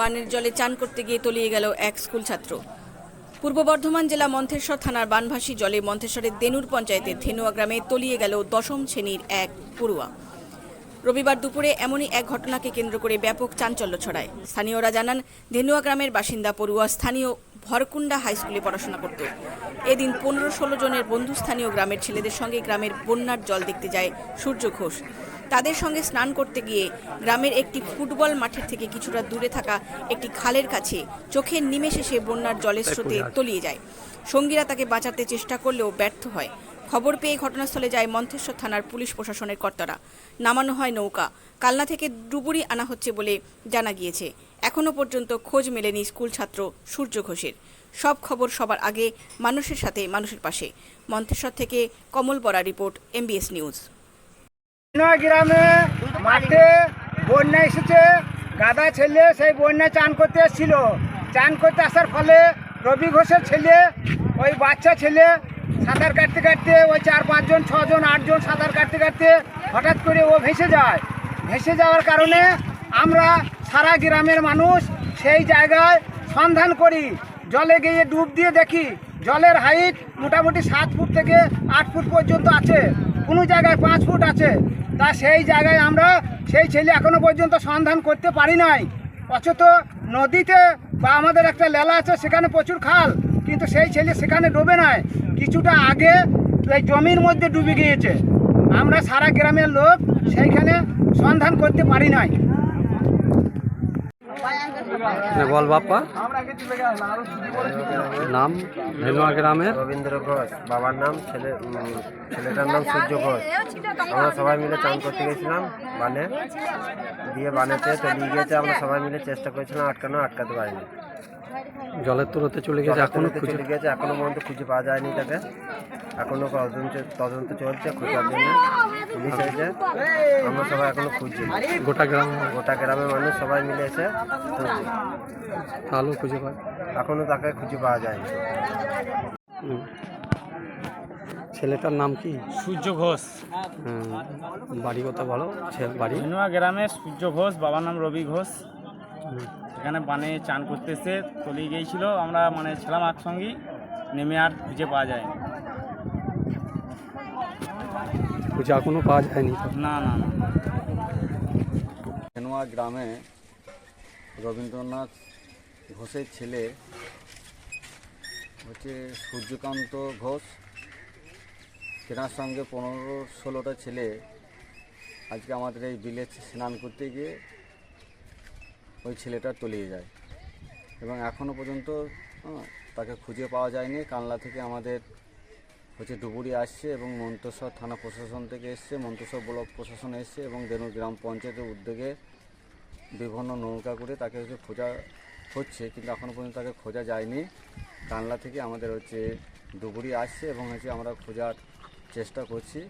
বানের জলে চান করতে গিয়ে তলিয়ে গেল এক স্কুল ছাত্র। পূর্ব বর্ধমান জেলা মন্থেশ্বর থানার বানভাসী জলে মন্থেশ্বরের দেনুর পঞ্চায়েতের ধেনুয়া গ্রামে তলিয়ে গেল দশম শ্রেণির এক পড়ুয়া। রবিবার দুপুরে এমনই এক ঘটনাকে কেন্দ্র করে ব্যাপক চাঞ্চল্য ছড়ায়। স্থানীয়রা জানান, ধেনুয়া গ্রামের বাসিন্দা পড়ুয়া স্থানীয় ভরকুন্ডা হাই স্কুলে পড়াশোনা করত। এদিন পনেরো ষোলো জনের বন্ধু স্থানীয় গ্রামের ছেলেদের সঙ্গে গ্রামের বন্যার জল দেখতে যায় সূর্য ঘোষ। তাদের সঙ্গে স্নান করতে গিয়ে গ্রামের একটি ফুটবল মাঠের থেকে কিছুটা দূরে থাকা একটি খালের কাছে চোখের নিমেষে সে বন্যার জলের স্রোতে তলিয়ে যায়। সঙ্গীরা তাকে বাঁচাতে চেষ্টা করলেও ব্যর্থ হয়। খবর পেয়ে ঘটনাস্থলে যায় মন্থেশ্বর থানার পুলিশ প্রশাসনের কর্তারা। নামানো হয় নৌকা। কালনা থেকে ডুবুরি আনা হচ্ছে বলে জানা গিয়েছে। এখনও পর্যন্ত খোঁজ মেলেনি স্কুল ছাত্র সূর্য ঘোষের। সব খবর সবার আগে মানুষের সাথে মানুষের পাশে। মন্থেশ্বর থেকে Kamal Bora report MBS news. গ্রামে মাঠে বন্যা এসেছে। গাদা ছেলে সেই বন্যায় চান করতে এসেছিল। চান করতে আসার ফলে রবি ঘোষের ছেলে, ওই বাচ্চা ছেলে, সাঁতার কাটতে কাটতে ওই চার, পাঁচজন, ছজন, আটজন সাঁতার কাটতে কাটতে হঠাৎ করে ও ভেসে যায়। ভেসে যাওয়ার কারণে আমরা সারা গ্রামের মানুষ সেই জায়গায় সন্ধান করি। জলে গিয়ে ডুব দিয়ে দেখি, জলের হাইট মোটামুটি সাত ফুট থেকে আট ফুট পর্যন্ত আছে। কোনো জায়গায় পাঁচ ফুট আছে। তা সেই জায়গায় আমরা সেই ছেলে এখনও পর্যন্ত সন্ধান করতে পারি নাই। অথচ নদীতে বা আমাদের একটা লেলা আছে, সেখানে প্রচুর খাল। কিন্তু সেই ছেলে সেখানে ডুবে নাই। কিছুটা আগে এই জমির মধ্যে ডুবে গিয়েছে। আমরা সারা গ্রামের লোক সেইখানে সন্ধান করতে পারি নাই। বল বাপ্পা নাম ধেনুয়া গ্রামের রবীন্দ্র ঘোষ বাবার নাম ছেলে ছেলেটার নাম সূর্য ঘোষ আমরা সবাই মিলে চান করতে গেছিলাম বানে। দিয়ে বানেতে তলিয়ে গিয়েছে আমরা সবাই মিলে চেষ্টা করেছিলাম আটকানো, আটকাতে পারিনি। জলের তরতে চলে গেছে এখনও খুঁজে গিয়েছে এখনও পর্যন্ত খুঁজে পাওয়া যায়নি তাকে। এখনও তদন্ত তদন্ত চলছে খোঁজার জন্য। পুলিশ হয়েছে আমরা সবাই এখনও খুঁজছি। গোটা গ্রাম গোটা গ্রামের মানুষ সবাই মিলে এসে খুঁজছে। তাহলেও খুঁজে পায়। এখনও তাকে খুঁজে পাওয়া যায়নি। ছেলেটার নাম কি? সূর্য ঘোষ। বাড়ি কথা বলো ছেলে বাড়ি? গ্রামে সূর্য ঘোষ বাবার নাম রবি ঘোষ। এখানে বানে চান করতে এসে তলিয়ে গিয়েছিল। আমরা মানে ছিলাম একসঙ্গী নেমে আর খুঁজে পাওয়া যায় খুঁজে এখনও পাওয়া যায়নি না না না। ধেনুয়া গ্রামে রবীন্দ্রনাথ ঘোষের ছেলে হচ্ছে সূর্যকান্ত ঘোষ। তেনার সঙ্গে পনেরো ষোলোটা ছেলে আজকে আমাদের এই বিলে স্নান করতে গিয়ে ওই ছেলেটা তলিয়ে যায়। এবং এখনও পর্যন্ত তাকে খুঁজে পাওয়া যায়নি। কানলা থেকে আমাদের হচ্ছে ডুবুরি আসছে এবং মন্তেশ্বর থানা প্রশাসন থেকে এসছে, মন্তেশ্বর ব্লক প্রশাসন এসছে এবং দেনু গ্রাম পঞ্চায়েতের উদ্যোগে বিভিন্ন নৌকা করে তাকে হচ্ছে খোঁজা হচ্ছে, কিন্তু এখনও পর্যন্ত তাকে খোঁজা যায়নি। কানলা থেকে আমাদের হচ্ছে ডুবুরি আসছে এবং হচ্ছে আমরা খোঁজার চেষ্টা করছি।